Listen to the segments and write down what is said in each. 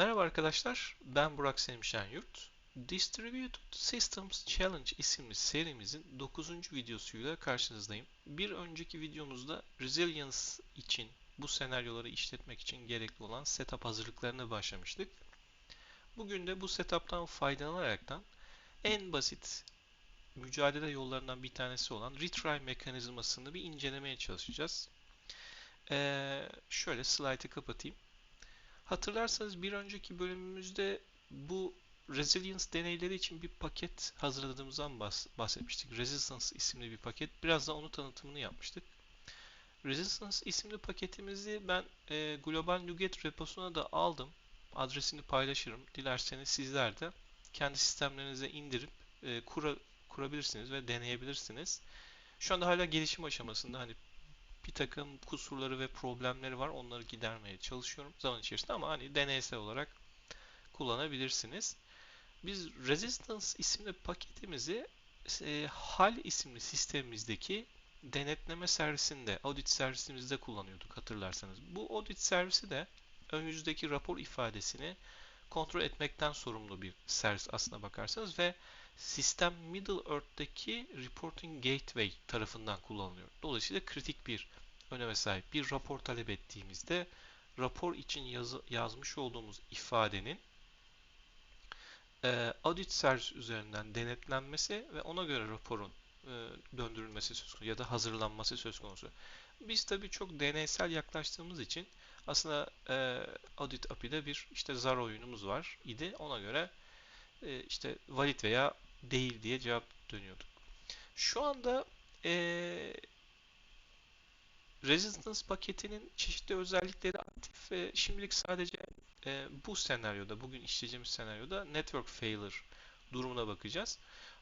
Merhaba arkadaşlar, ben Burak Semşen Yurt. Distributed Systems Challenge isimli serimizin 9. videosuyla karşınızdayım. Bir önceki videomuzda Resilience için, bu senaryoları işletmek için gerekli olan setup hazırlıklarına başlamıştık. Bugün de bu setup'tan faydalanaraktan en basit mücadele yollarından bir tanesi olan retry mekanizmasını bir incelemeye çalışacağız. Ee, şöyle slide'ı kapatayım. Hatırlarsanız bir önceki bölümümüzde bu Resilience deneyleri için bir paket hazırladığımızdan bahsetmiştik. Resistance isimli bir paket. Biraz da onu tanıtımını yapmıştık. Resistance isimli paketimizi ben e, Global NuGet reposuna da aldım. Adresini paylaşırım. Dilerseniz sizler de kendi sistemlerinize indirip e, kura, kurabilirsiniz ve deneyebilirsiniz. Şu anda hala gelişim aşamasında. Hani bir takım kusurları ve problemleri var. Onları gidermeye çalışıyorum zaman içerisinde ama hani deneysel olarak kullanabilirsiniz. Biz Resistance isimli paketimizi e, HAL isimli sistemimizdeki denetleme servisinde, audit servisimizde kullanıyorduk hatırlarsanız. Bu audit servisi de ön yüzdeki rapor ifadesini kontrol etmekten sorumlu bir servis aslına bakarsanız ve sistem Middle Earth'teki Reporting Gateway tarafından kullanılıyor. Dolayısıyla kritik bir öneme sahip bir rapor talep ettiğimizde rapor için yazı, yazmış olduğumuz ifadenin e, audit servis üzerinden denetlenmesi ve ona göre raporun e, döndürülmesi söz konusu ya da hazırlanması söz konusu. Biz tabii çok deneysel yaklaştığımız için aslında e, audit API'de bir işte zar oyunumuz var idi. Ona göre e, işte valid veya değil diye cevap dönüyorduk. Şu anda e, Resistance paketinin çeşitli özellikleri aktif ve şimdilik sadece e, bu senaryoda, bugün işleyeceğimiz senaryoda network failure durumuna bakacağız.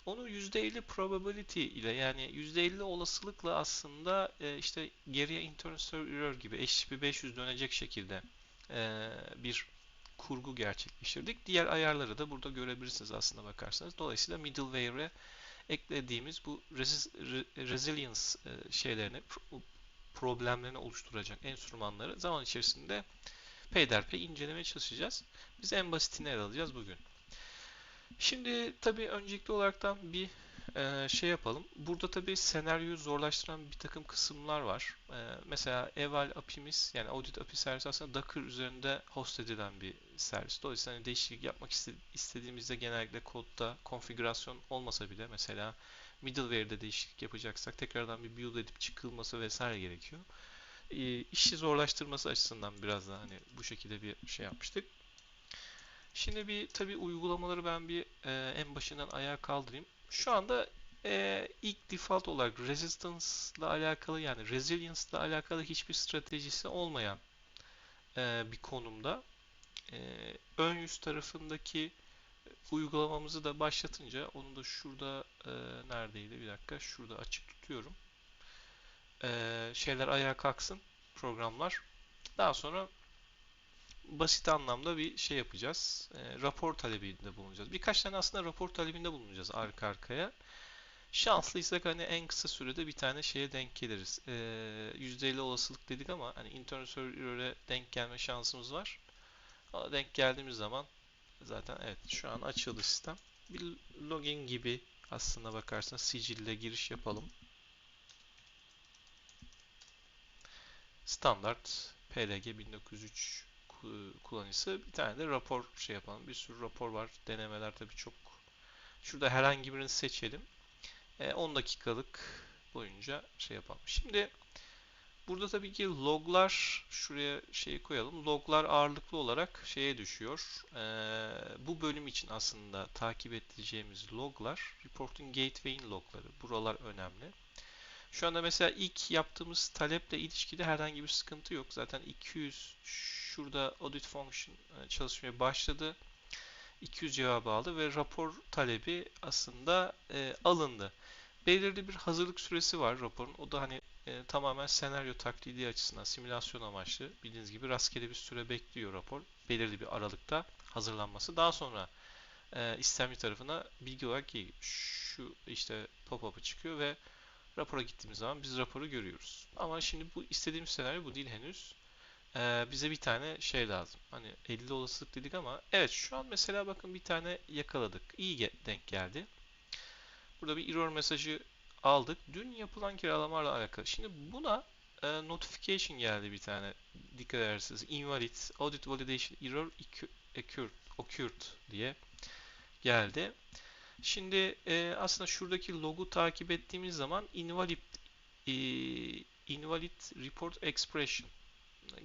Onu %50 probability ile yani %50 olasılıkla aslında e, işte geriye internal error gibi HTTP 500 dönecek şekilde e, bir kurgu gerçekleştirdik. Diğer ayarları da burada görebilirsiniz aslında bakarsanız. Dolayısıyla middleware'e eklediğimiz bu resilience e, şeylerini problemlerini oluşturacak enstrümanları zaman içerisinde peyderpey incelemeye çalışacağız. Biz en basitini ele alacağız bugün. Şimdi tabii öncelikli olaraktan bir e, şey yapalım. Burada tabii senaryoyu zorlaştıran bir takım kısımlar var. E, mesela eval API'miz yani audit API servisi aslında Docker üzerinde host edilen bir servis. Dolayısıyla hani değişiklik yapmak istediğimizde genellikle kodda konfigürasyon olmasa bile mesela middleware'de değişiklik yapacaksak tekrardan bir build edip çıkılması vesaire gerekiyor. E, işi zorlaştırması açısından biraz daha hani bu şekilde bir şey yapmıştık. Şimdi bir tabi uygulamaları ben bir e, en başından ayağa kaldırayım. Şu anda e, ilk default olarak resistance ile alakalı yani resilience ile alakalı hiçbir stratejisi olmayan e, bir konumda. E, ön yüz tarafındaki uygulamamızı da başlatınca onu da şurada e, neredeydi bir dakika şurada açık tutuyorum. E, şeyler ayağa kalksın programlar. Daha sonra basit anlamda bir şey yapacağız. E, rapor talebinde bulunacağız. Birkaç tane aslında rapor talebinde bulunacağız arka arkaya. Şanslıysak hani en kısa sürede bir tane şeye denk geliriz. E, %50 olasılık dedik ama hani internal denk gelme şansımız var. Ona denk geldiğimiz zaman zaten evet şu an açıldı sistem. Bir login gibi aslında bakarsanız sicille giriş yapalım. Standart PLG 1903 kullanıcısı bir tane de rapor şey yapalım. Bir sürü rapor var. Denemeler tabii çok. Şurada herhangi birini seçelim. 10 e, dakikalık boyunca şey yapalım. Şimdi burada tabii ki loglar şuraya şeyi koyalım. Loglar ağırlıklı olarak şeye düşüyor. E, bu bölüm için aslında takip edeceğimiz loglar Reporting Gateway'in logları. Buralar önemli. Şu anda mesela ilk yaptığımız taleple ilişkide herhangi bir sıkıntı yok. Zaten 200 şurada audit function e, çalışmaya başladı. 200 cevabı aldı ve rapor talebi aslında e, alındı. Belirli bir hazırlık süresi var raporun. O da hani e, tamamen senaryo taklidi açısından simülasyon amaçlı. Bildiğiniz gibi rastgele bir süre bekliyor rapor. Belirli bir aralıkta hazırlanması. Daha sonra e, istemli tarafına bilgi olarak ki şu işte pop-up'ı çıkıyor ve rapora gittiğimiz zaman biz raporu görüyoruz. Ama şimdi bu istediğimiz senaryo bu değil henüz. Ee, bize bir tane şey lazım. Hani 50 olasılık dedik ama evet şu an mesela bakın bir tane yakaladık. İyi denk geldi. Burada bir error mesajı aldık. Dün yapılan kiralamalarla alakalı. Şimdi buna e, notification geldi bir tane. Dikkat ederseniz invalid audit validation error occurred, occurred diye geldi. Şimdi e, aslında şuradaki logu takip ettiğimiz zaman invalid e, invalid report expression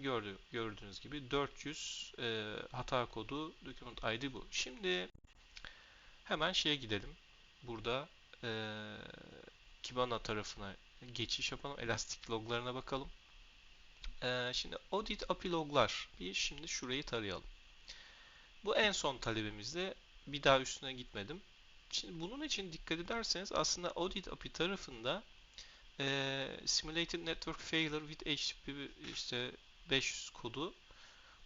gördü, gördüğünüz gibi 400 e, hata kodu document ID bu. Şimdi hemen şeye gidelim. Burada e, Kibana tarafına geçiş yapalım. Elastic loglarına bakalım. E, şimdi audit API loglar. Bir şimdi şurayı tarayalım. Bu en son talebimizde bir daha üstüne gitmedim. Şimdi bunun için dikkat ederseniz aslında audit API tarafında e, simulated network failure with HTTP işte 500 kodu.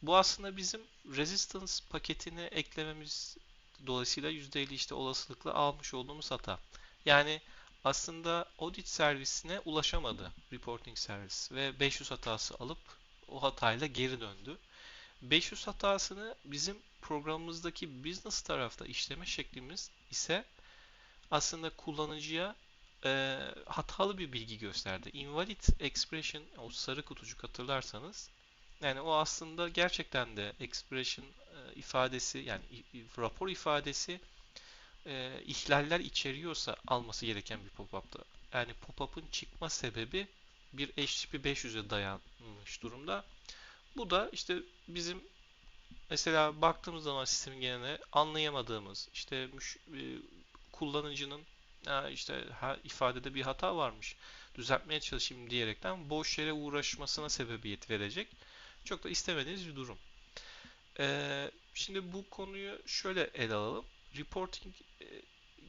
Bu aslında bizim resistance paketini eklememiz dolayısıyla %50 işte olasılıkla almış olduğumuz hata. Yani aslında audit servisine ulaşamadı reporting servis ve 500 hatası alıp o hatayla geri döndü. 500 hatasını bizim programımızdaki business tarafta işleme şeklimiz ise aslında kullanıcıya e, hatalı bir bilgi gösterdi. Invalid expression, o sarı kutucuk hatırlarsanız, yani o aslında gerçekten de expression e, ifadesi, yani rapor ifadesi e, ihlaller içeriyorsa alması gereken bir pop-up'tı. Yani pop-up'ın çıkma sebebi bir HTTP 500'e dayanmış durumda. Bu da işte bizim mesela baktığımız zaman sistemin geneline anlayamadığımız işte müş, e, kullanıcının ya işte ifadede bir hata varmış düzeltmeye çalışayım diyerekten boş yere uğraşmasına sebebiyet verecek. Çok da istemediğiniz bir durum. Ee, şimdi bu konuyu şöyle ele alalım. Reporting e,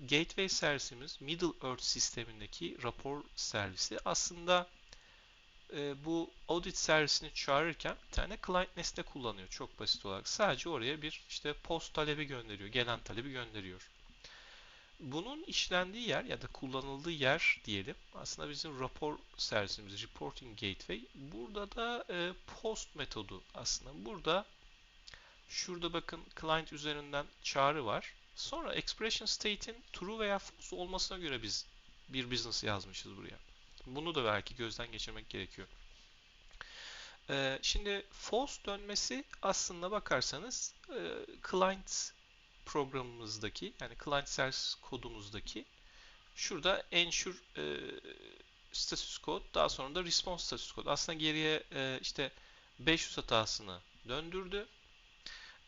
Gateway servisimiz Middle Earth sistemindeki rapor servisi aslında e, bu audit servisini çağırırken bir tane client nesne kullanıyor çok basit olarak. Sadece oraya bir işte post talebi gönderiyor, gelen talebi gönderiyor. Bunun işlendiği yer ya da kullanıldığı yer diyelim. Aslında bizim rapor servisimiz, reporting gateway. Burada da e, post metodu aslında. Burada şurada bakın client üzerinden çağrı var. Sonra expression state'in true veya false olmasına göre biz bir business yazmışız buraya. Bunu da belki gözden geçirmek gerekiyor. Ee, şimdi false dönmesi aslında bakarsanız e, client programımızdaki yani client server kodumuzdaki şurada ensure e, status code daha sonra da response status code. Aslında geriye e, işte 500 hatasını döndürdü.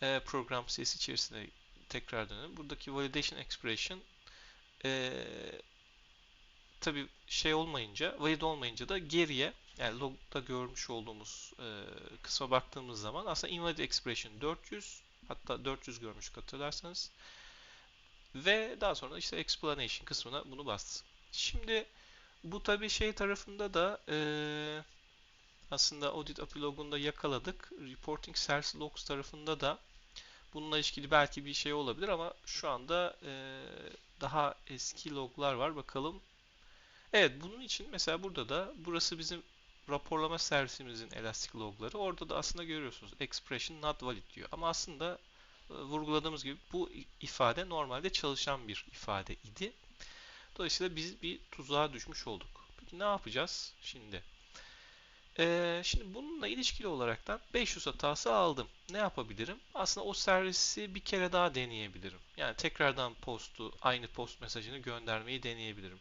E, program sesi içerisinde tekrar dönelim. Buradaki validation expression e, tabi şey olmayınca, valid olmayınca da geriye yani logda görmüş olduğumuz e, kısma baktığımız zaman aslında invalid expression 400 hatta 400 görmüş hatırlarsanız ve daha sonra işte explanation kısmına bunu bastı. Şimdi bu tabi şey tarafında da e, aslında audit API logunda yakaladık. Reporting service logs tarafında da bununla ilgili belki bir şey olabilir ama şu anda e, daha eski loglar var. Bakalım. Evet bunun için mesela burada da burası bizim raporlama servisimizin elastik logları. Orada da aslında görüyorsunuz expression not valid diyor. Ama aslında e, vurguladığımız gibi bu ifade normalde çalışan bir ifade idi. Dolayısıyla biz bir tuzağa düşmüş olduk. Peki ne yapacağız şimdi? Ee, şimdi bununla ilişkili olaraktan 500 hatası aldım. Ne yapabilirim? Aslında o servisi bir kere daha deneyebilirim. Yani tekrardan postu, aynı post mesajını göndermeyi deneyebilirim.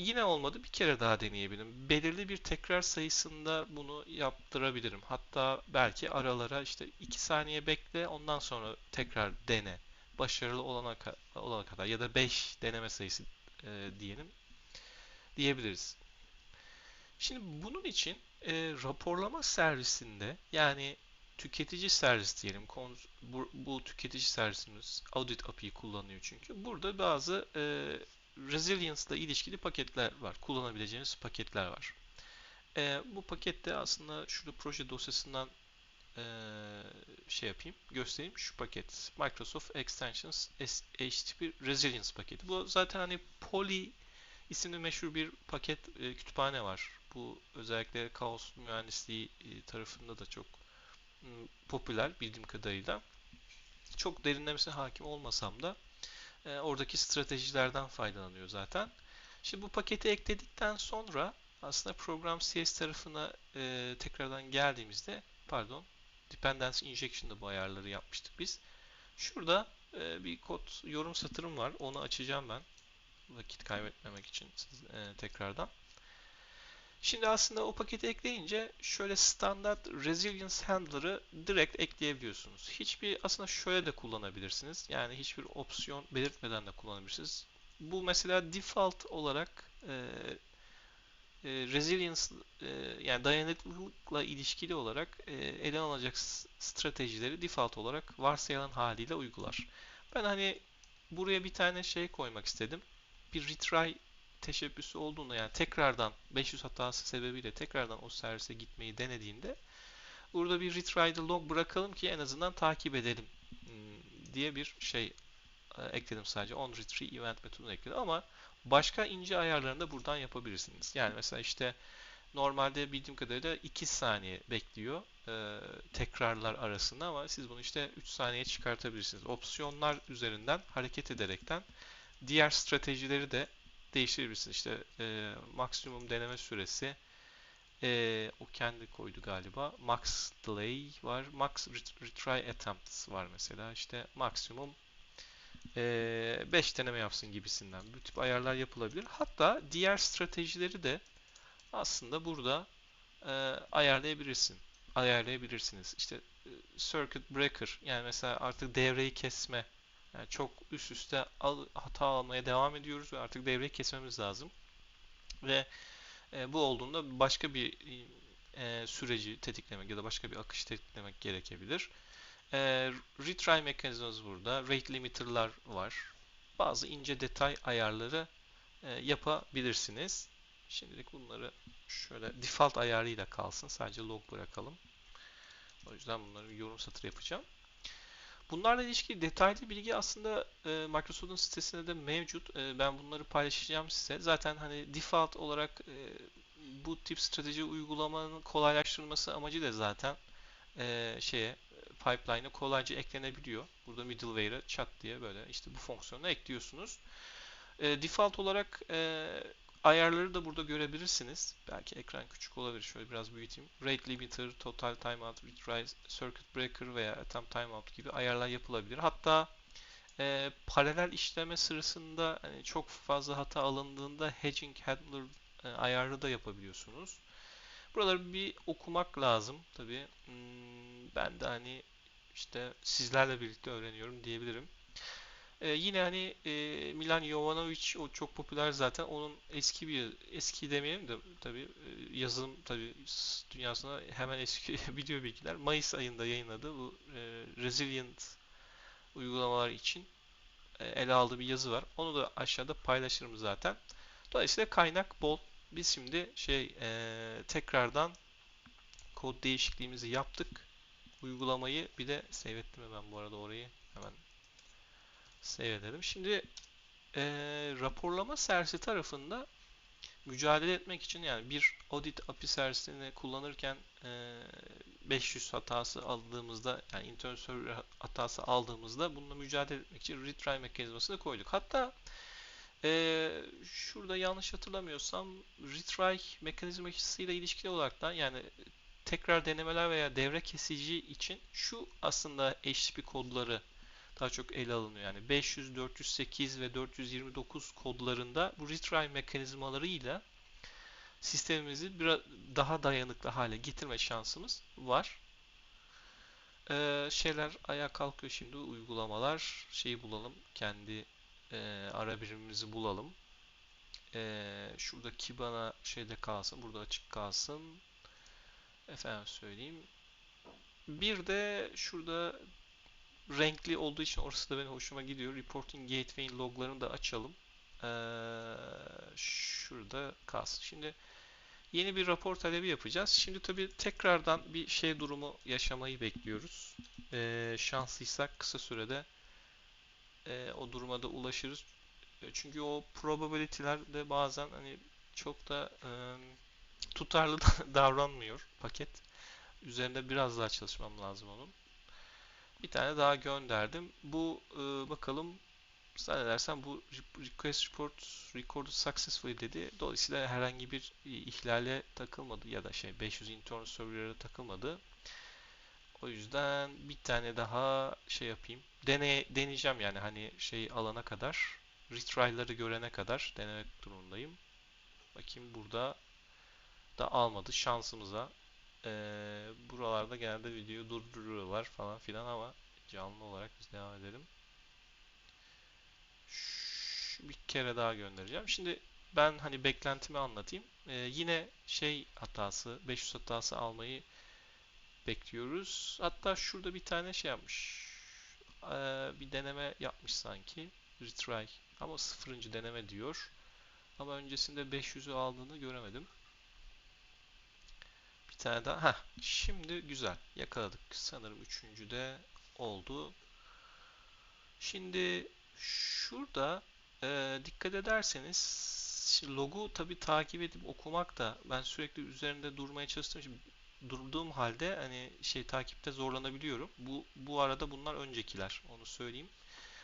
Yine olmadı bir kere daha deneyebilirim. Belirli bir tekrar sayısında bunu yaptırabilirim. Hatta belki aralara işte 2 saniye bekle ondan sonra tekrar dene. Başarılı olana, olana kadar ya da 5 deneme sayısı e, diyelim diyebiliriz. Şimdi bunun için e, raporlama servisinde yani tüketici servis diyelim. Bu, bu tüketici servisimiz Audit API kullanıyor çünkü. Burada bazı e, resilience ile ilişkili paketler var. Kullanabileceğiniz paketler var. E, bu pakette aslında şurada proje dosyasından e, şey yapayım, göstereyim. Şu paket Microsoft Extensions HTTP Resilience paketi. Bu zaten hani Poly isimli meşhur bir paket e, kütüphane var Bu özellikle kaos mühendisliği e, tarafında da çok popüler bildiğim kadarıyla. Çok derinlemesine hakim olmasam da e, oradaki stratejilerden faydalanıyor zaten. Şimdi bu paketi ekledikten sonra aslında program CS tarafına e, tekrardan geldiğimizde pardon dependency injection'da bu ayarları yapmıştık biz. Şurada e, bir kod yorum satırım var. Onu açacağım ben. Vakit kaybetmemek için siz, e, tekrardan. Şimdi aslında o paketi ekleyince şöyle standart resilience handler'ı direkt ekleyebiliyorsunuz. Hiçbir aslında şöyle de kullanabilirsiniz. Yani hiçbir opsiyon belirtmeden de kullanabilirsiniz. Bu mesela default olarak e, e, resilience e, yani dayanıklılıkla ilişkili olarak e, ele alınacak stratejileri default olarak varsayılan haliyle uygular. Ben hani buraya bir tane şey koymak istedim. Bir retry teşebbüsü olduğunda yani tekrardan 500 hatası sebebiyle tekrardan o servise gitmeyi denediğinde burada bir retry log bırakalım ki en azından takip edelim hmm, diye bir şey e, ekledim sadece. On retrieve event metodunu ekledim ama başka ince ayarlarını da buradan yapabilirsiniz. Yani mesela işte normalde bildiğim kadarıyla 2 saniye bekliyor e, tekrarlar arasında ama siz bunu işte 3 saniye çıkartabilirsiniz. Opsiyonlar üzerinden hareket ederekten diğer stratejileri de değiştirebilirsiniz. İşte e, maksimum deneme süresi e, o kendi koydu galiba. Max delay var. Max retry attempts var mesela. İşte maksimum 5 e, deneme yapsın gibisinden. Bu tip ayarlar yapılabilir. Hatta diğer stratejileri de aslında burada e, ayarlayabilirsin. Ayarlayabilirsiniz. İşte e, circuit breaker yani mesela artık devreyi kesme yani çok üst üste al, hata almaya devam ediyoruz ve artık devreyi kesmemiz lazım. Ve e, bu olduğunda başka bir e, süreci tetiklemek ya da başka bir akış tetiklemek gerekebilir. E, retry mekanizması burada. Rate limiter'lar var. Bazı ince detay ayarları e, yapabilirsiniz. Şimdilik bunları şöyle default ayarıyla kalsın. Sadece log bırakalım. O yüzden bunları yorum satır yapacağım. Bunlarla ilişkili detaylı bilgi aslında e, Microsoft'un sitesinde de mevcut. E, ben bunları paylaşacağım size. Zaten hani default olarak e, bu tip strateji uygulamanın kolaylaştırılması amacı da zaten e, şeye pipeline'a kolayca eklenebiliyor. Burada middleware'a chat diye böyle işte bu fonksiyonu ekliyorsunuz. E, default olarak e, Ayarları da burada görebilirsiniz. Belki ekran küçük olabilir. Şöyle biraz büyüteyim. Rate limiter, total timeout, retry, circuit breaker veya attempt timeout gibi ayarlar yapılabilir. Hatta e, paralel işleme sırasında hani çok fazla hata alındığında hedging handler e, ayarı da yapabiliyorsunuz. Buraları bir okumak lazım tabi. Hmm, ben de hani işte sizlerle birlikte öğreniyorum diyebilirim. Ee, yine hani e, Milan Jovanovic o çok popüler zaten. Onun eski bir eski demeyelim de tabii e, yazılım tabii dünyasına hemen eski video bilgiler. Mayıs ayında yayınladı bu e, Resilient uygulamalar için e, ele aldığı bir yazı var. Onu da aşağıda paylaşırım zaten. Dolayısıyla kaynak bol. Biz şimdi şey e, tekrardan kod değişikliğimizi yaptık. Uygulamayı bir de save ettim ben bu arada orayı hemen save edelim. Şimdi e, raporlama servisi tarafında mücadele etmek için yani bir audit API servisini kullanırken e, 500 hatası aldığımızda yani intern server hatası aldığımızda bununla mücadele etmek için retry mekanizmasını koyduk. Hatta e, şurada yanlış hatırlamıyorsam retry mekanizmasıyla ilişkili olarak da yani tekrar denemeler veya devre kesici için şu aslında HTTP kodları daha çok ele alınıyor. Yani 500, 408 ve 429 kodlarında bu retry mekanizmalarıyla sistemimizi biraz daha dayanıklı hale getirme şansımız var. Ee, şeyler ayağa kalkıyor şimdi uygulamalar şeyi bulalım kendi e, ara birimimizi bulalım. Ee, şurada Kibana şeyde kalsın burada açık kalsın. Efendim söyleyeyim. Bir de şurada renkli olduğu için orası da benim hoşuma gidiyor. Reporting Gateway'in loglarını da açalım. Ee, şurada kalsın. Şimdi yeni bir rapor talebi yapacağız. Şimdi tabii tekrardan bir şey durumu yaşamayı bekliyoruz. Ee, şanslıysak kısa sürede e, o duruma da ulaşırız. Çünkü o probability'ler de bazen hani çok da e, tutarlı davranmıyor paket. Üzerinde biraz daha çalışmam lazım onun. Bir tane daha gönderdim. Bu e, bakalım zannedersem bu request report recorded successfully dedi. Dolayısıyla herhangi bir ihlale takılmadı ya da şey 500 internal server'e takılmadı. O yüzden bir tane daha şey yapayım. Dene, deneyeceğim yani hani şey alana kadar retry'ları görene kadar denemek durumundayım. Bakayım burada da almadı şansımıza. Ee, buralarda genelde videoyu durduruyorlar falan filan ama canlı olarak biz devam edelim. Şu, bir kere daha göndereceğim. Şimdi ben hani beklentimi anlatayım. Ee, yine şey hatası, 500 hatası almayı bekliyoruz. Hatta şurada bir tane şey yapmış. Ee, bir deneme yapmış sanki. Retry. Ama sıfırıncı deneme diyor. Ama öncesinde 500'ü aldığını göremedim. Tane daha. Heh, şimdi güzel. Yakaladık. Sanırım üçüncü de oldu. Şimdi şurada e, dikkat ederseniz logu tabi takip edip okumak da ben sürekli üzerinde durmaya çalıştığım için durduğum halde hani şey takipte zorlanabiliyorum. Bu bu arada bunlar öncekiler. Onu söyleyeyim.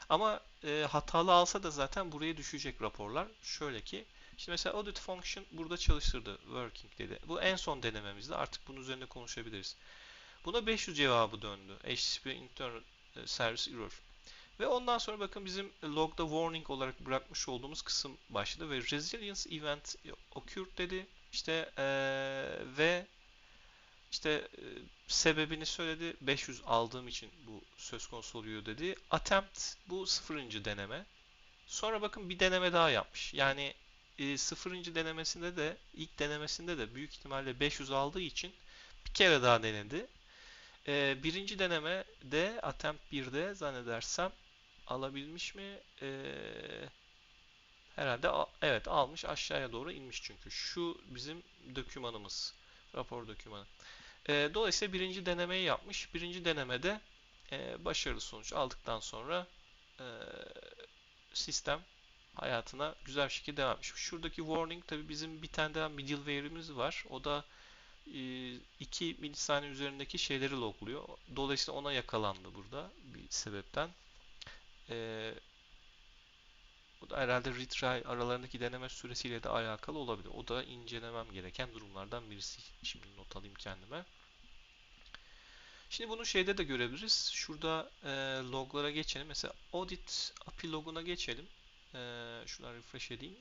Ama e, hatalı alsa da zaten buraya düşecek raporlar. Şöyle ki Şimdi mesela audit function burada çalıştırdı. Working dedi. Bu en son denememizde. Artık bunun üzerinde konuşabiliriz. Buna 500 cevabı döndü. HTTP internal e, service error. Ve ondan sonra bakın bizim logda warning olarak bırakmış olduğumuz kısım başladı ve resilience event occurred dedi. İşte ee, ve işte e, sebebini söyledi. 500 aldığım için bu söz konusu oluyor dedi. Attempt bu sıfırıncı deneme. Sonra bakın bir deneme daha yapmış. Yani e, sıfırıncı denemesinde de ilk denemesinde de büyük ihtimalle 500 aldığı için bir kere daha denedi. E, birinci deneme de attempt 1'de zannedersem alabilmiş mi? E, herhalde evet almış aşağıya doğru inmiş çünkü. Şu bizim dokümanımız. Rapor dokümanı. E, dolayısıyla birinci denemeyi yapmış. Birinci denemede e, başarılı sonuç aldıktan sonra e, sistem hayatına güzel bir şekilde devam etmiş. Şuradaki warning tabi bizim bir tane daha middleware'imiz var. O da 2 e, milisaniye üzerindeki şeyleri logluyor. Dolayısıyla ona yakalandı burada bir sebepten. E, bu da herhalde retry aralarındaki deneme süresiyle de alakalı olabilir. O da incelemem gereken durumlardan birisi. Şimdi not alayım kendime. Şimdi bunu şeyde de görebiliriz. Şurada e, loglara geçelim. Mesela audit API loguna geçelim. E, şuradan refresh edeyim.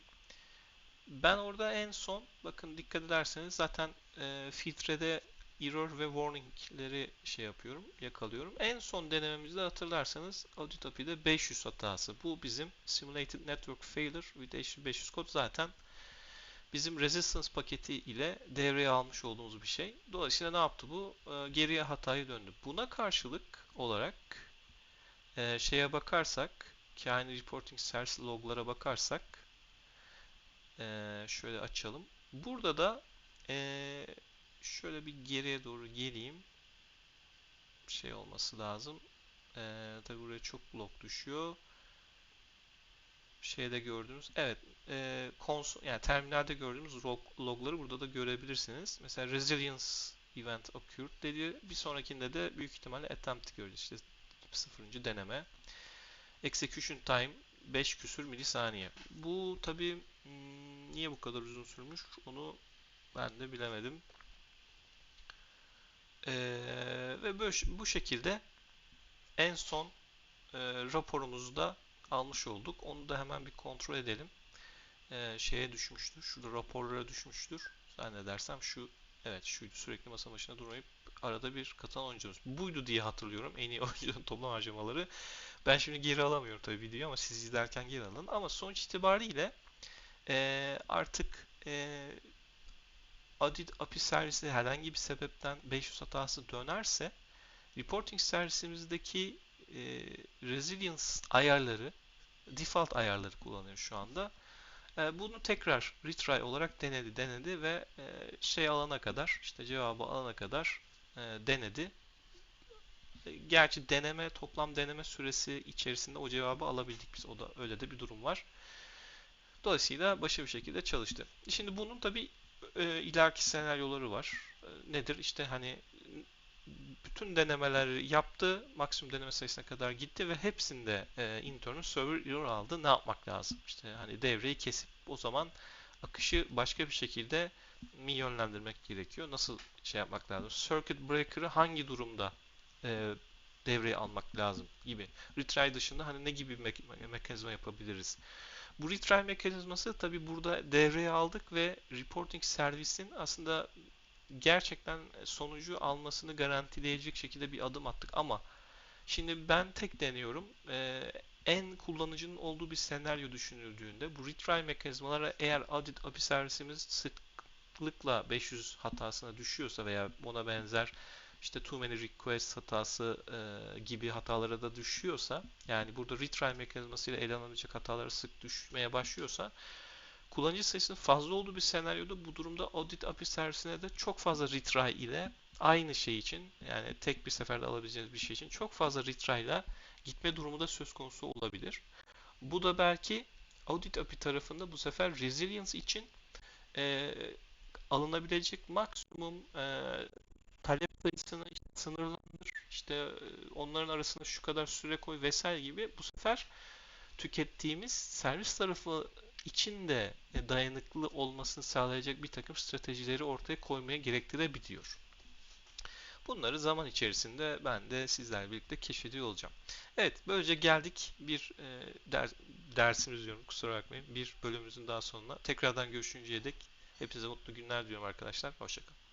Ben orada en son bakın dikkat ederseniz zaten e, filtrede error ve warningleri şey yapıyorum, yakalıyorum. En son denememizde hatırlarsanız Audit API'de 500 hatası. Bu bizim Simulated Network Failure with 500 kod zaten bizim Resistance paketi ile devreye almış olduğumuz bir şey. Dolayısıyla ne yaptı bu? E, geriye hatayı döndü. Buna karşılık olarak e, şeye bakarsak, Kine Reporting Service loglara bakarsak e, şöyle açalım. Burada da e, şöyle bir geriye doğru geleyim. Şey olması lazım. Ee, tabi buraya çok log düşüyor. Şeyde gördüğünüz, evet, e, konsol, yani terminalde gördüğümüz log, logları burada da görebilirsiniz. Mesela resilience event occurred dedi. Bir sonrakinde de büyük ihtimalle attempt göreceğiz. İşte sıfırıncı deneme. Execution time 5 küsür milisaniye. Bu tabi hmm, niye bu kadar uzun sürmüş onu ben de bilemedim. Ee, ve böyle, bu şekilde en son e, raporumuzu da almış olduk. Onu da hemen bir kontrol edelim. Ee, şeye düşmüştür. Şurada raporlara düşmüştür. Zannedersem şu evet şuydu. Sürekli masa başına durmayıp arada bir katılan oyuncumuz. Buydu diye hatırlıyorum. En iyi oyuncunun toplam harcamaları. Ben şimdi geri alamıyorum tabii videoyu ama siz izlerken geri alın. Ama sonuç itibariyle e, artık e, audit API servisi herhangi bir sebepten 500 hatası dönerse reporting servisimizdeki e, resilience ayarları default ayarları kullanıyor şu anda. E, bunu tekrar retry olarak denedi denedi ve e, şey alana kadar işte cevabı alana kadar e, denedi Gerçi deneme toplam deneme süresi içerisinde o cevabı alabildik biz. O da öyle de bir durum var. Dolayısıyla başarılı bir şekilde çalıştı. Şimdi bunun tabi e, ileriki senaryoları var. E, nedir? İşte hani bütün denemeleri yaptı, maksimum deneme sayısına kadar gitti ve hepsinde e, intern'ün server error aldı. Ne yapmak lazım? İşte hani devreyi kesip o zaman akışı başka bir şekilde mi yönlendirmek gerekiyor? Nasıl şey yapmak lazım? Circuit breaker'ı hangi durumda e, devreye almak lazım gibi. Retry dışında hani ne gibi me mekanizma yapabiliriz? Bu retry mekanizması tabi burada devreye aldık ve reporting servisin aslında gerçekten sonucu almasını garantileyecek şekilde bir adım attık ama şimdi ben tek deniyorum. Ee, en kullanıcının olduğu bir senaryo düşünüldüğünde bu retry mekanizmalara eğer audit API servisimiz sıklıkla 500 hatasına düşüyorsa veya ona benzer işte too many request hatası e, gibi hatalara da düşüyorsa yani burada retry mekanizmasıyla ele alınabilecek hatalara sık düşmeye başlıyorsa kullanıcı sayısının fazla olduğu bir senaryoda bu durumda audit API servisine de çok fazla retry ile aynı şey için yani tek bir seferde alabileceğiniz bir şey için çok fazla retry ile gitme durumu da söz konusu olabilir. Bu da belki audit API tarafında bu sefer resilience için e, alınabilecek maksimum e, sayısını işte sınırlandır, işte e, onların arasında şu kadar süre koy vesaire gibi bu sefer tükettiğimiz servis tarafı için de e, dayanıklı olmasını sağlayacak bir takım stratejileri ortaya koymaya gerektirebiliyor. Bunları zaman içerisinde ben de sizlerle birlikte keşfediyor olacağım. Evet, böylece geldik bir e, ders, dersimiz diyorum kusura bakmayın. Bir bölümümüzün daha sonuna. Tekrardan görüşünceye dek hepinize mutlu günler diliyorum arkadaşlar. Hoşçakalın.